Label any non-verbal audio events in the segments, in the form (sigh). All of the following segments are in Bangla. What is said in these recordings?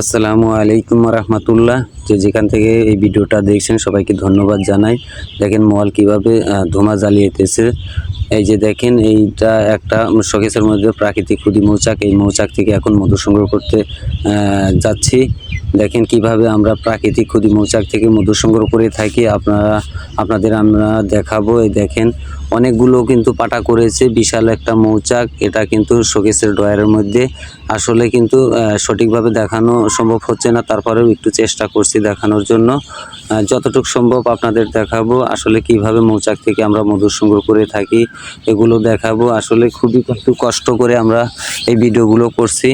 আসসালামু আলাইকুম রহমতুল্লাহ। যে যেখান থেকে এই ভিডিওটা দেখছেন, সবাইকে ধন্যবাদ জানাই। দেখেন মল কীভাবে ধোঁয়া জ্বালিয়েতেছে। এই যে দেখেন, এইটা একটা শোকেসের মধ্যে প্রাকৃতিক ক্ষুদি মৌচাক। এই মৌচাক থেকে এখন মধু সংগ্রহ করতে যাচ্ছি। দেখেন কীভাবে আমরা প্রাকৃতিক ক্ষুদি মৌচাক থেকে মধু সংগ্রহ করে থাকি। আপনারা, আপনাদের আমরা দেখাবো। এই দেখেন অনেকগুলো কিন্তু পাটা করেছে, বিশাল একটা মৌচাক। এটা কিন্তু শোকেসের ড্রয়ারের মধ্যে। আসলে কিন্তু সঠিকভাবে দেখানো সম্ভব হচ্ছে না, তারপরেও একটু চেষ্টা করছি দেখানোর জন্য। যতটুকু সম্ভব আপনাদের দেখাবো, আসলে কীভাবে মৌচাক থেকে আমরা মধু সংগ্রহ করে থাকি, এগুলো দেখাবো। আসলে খুবই কষ্ট করে আমরা এই ভিডিওগুলো করছি।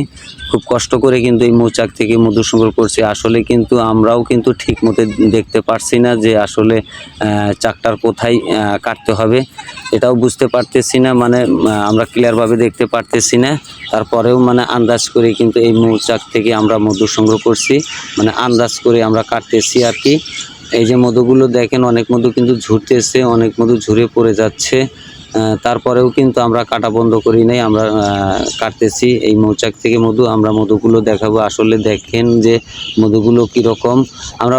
খুব কষ্ট করে কিন্তু এই মৌচাক থেকে মধু সংগ্রহ করছি। আসলে কিন্তু আমরাও কিন্তু ঠিক মতো দেখতে পারছি না যে আসলে চাকটার কোথায় কাটতে হবে। এটাও বুঝতে পারতেছি না মানে আমরা ক্লিয়ারভাবে দেখতে পারতেছি না। তারপরেও মানে আন্দাজ করে কিন্তু এই মৌচাক থেকে আমরা মধু সংগ্রহ করছি। মানে আন্দাজ করে আমরা কাটতেছি আর কি। এই যে মধুগুলো দেখেন, অনেক মধু কিন্তু ঝুরতেছে, অনেক মধু ঝুরে পড়ে যাচ্ছে। তারপরেও কিন্তু আমরা কাটা বন্ধ করি নাই, আমরা কাটতেছি। এই মৌচাক থেকে মধু, আমরা মধুগুলো দেখাবো। আসলে দেখেন যে মধুগুলো কীরকম। আমরা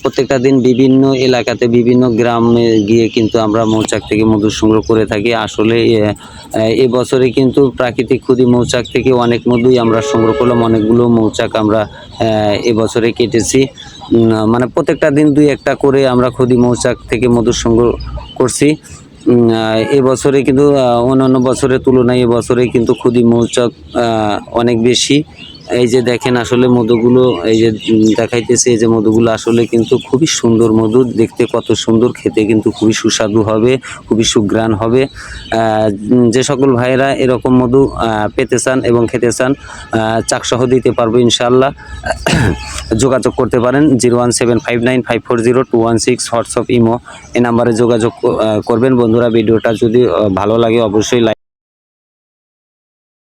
প্রত্যেকটা দিন বিভিন্ন এলাকাতে, বিভিন্ন গ্রামে গিয়ে কিন্তু আমরা মৌচাক থেকে মধু সংগ্রহ করে থাকি। আসলে, এ বছরে কিন্তু প্রাকৃতিক ক্ষুদি মৌচাক থেকে অনেক মধুই আমরা সংগ্রহ করলাম। অনেকগুলো মৌচাক আমরা এবছরে কেটেছি। মানে প্রত্যেকটা দিন দুই একটা করে আমরা ক্ষুদি মৌচাক থেকে মধু সংগ্রহ করছি। এবছরে কিন্তু অন্যান্য বছরের তুলনায় এবছরে কিন্তু ক্ষুদি মৌচক অনেক বেশি। এই যে দেখেন আসলে মধুগুলো, এই যে দেখাইতেছে এই যে মধুগুলো আসলে কিন্তু খুবই সুন্দর মধু। দেখতে কত সুন্দর, খেতে কিন্তু খুবই সুস্বাদু হবে, খুবই সুঘ্রাণ হবে। যে সকল ভাইয়েরা এরকম মধু পেতে চান এবং খেতে চান চাকসহ দিতে পারব ইনশাল্লাহ (coughs) যোগাযোগ করতে পারেন zero one seven five nine five four zero two one six WhatsApp imo. এই নাম্বারে যোগাযোগ করবেন। বন্ধুরা, ভিডিওটা যদি ভালো লাগে অবশ্যই লাইক